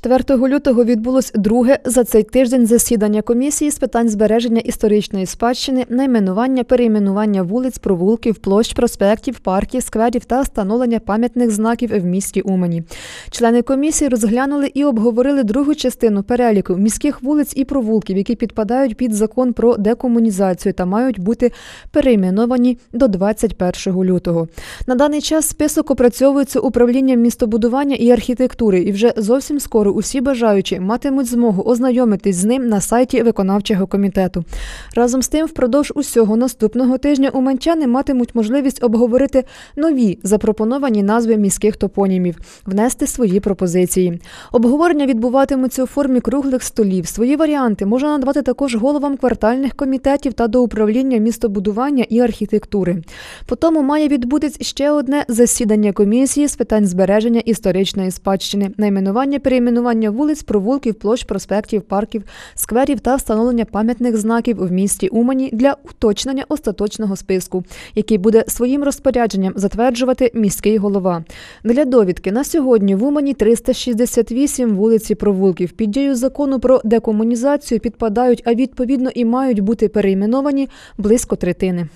4 лютого відбулось друге за цей тиждень засідання комісії з питань збереження історичної спадщини, найменування, перейменування вулиць, провулків, площ, проспектів, парків, скверів та встановлення пам'ятних знаків в місті Умані. Члени комісії розглянули і обговорили другу частину переліку міських вулиць і провулків, які підпадають під закон про декомунізацію та мають бути перейменовані до 21 лютого. На даний час список опрацьовується управлінням містобудування і архітектури, і вже зовсім скоро усі бажаючі матимуть змогу ознайомитись з ним на сайті виконавчого комітету. Разом з тим, впродовж усього наступного тижня уманчани матимуть можливість обговорити нові запропоновані назви міських топонімів, внести свої пропозиції. Обговорення відбуватимуться у формі круглих столів. Свої варіанти можна надавати також головам квартальних комітетів та до управління містобудування і архітектури. Потім має відбутись ще одне засідання комісії з питань збереження історичної спадщини, найменування перейменування вулиць, провулків, площ, проспектів, парків, скверів та встановлення пам'ятних знаків в місті Умані для уточнення остаточного списку, який буде своїм розпорядженням затверджувати міський голова. Для довідки на сьогодні в Умані 368 вулиці провулків під дією закону про декомунізацію підпадають, а відповідно і мають бути перейменовані близько третини.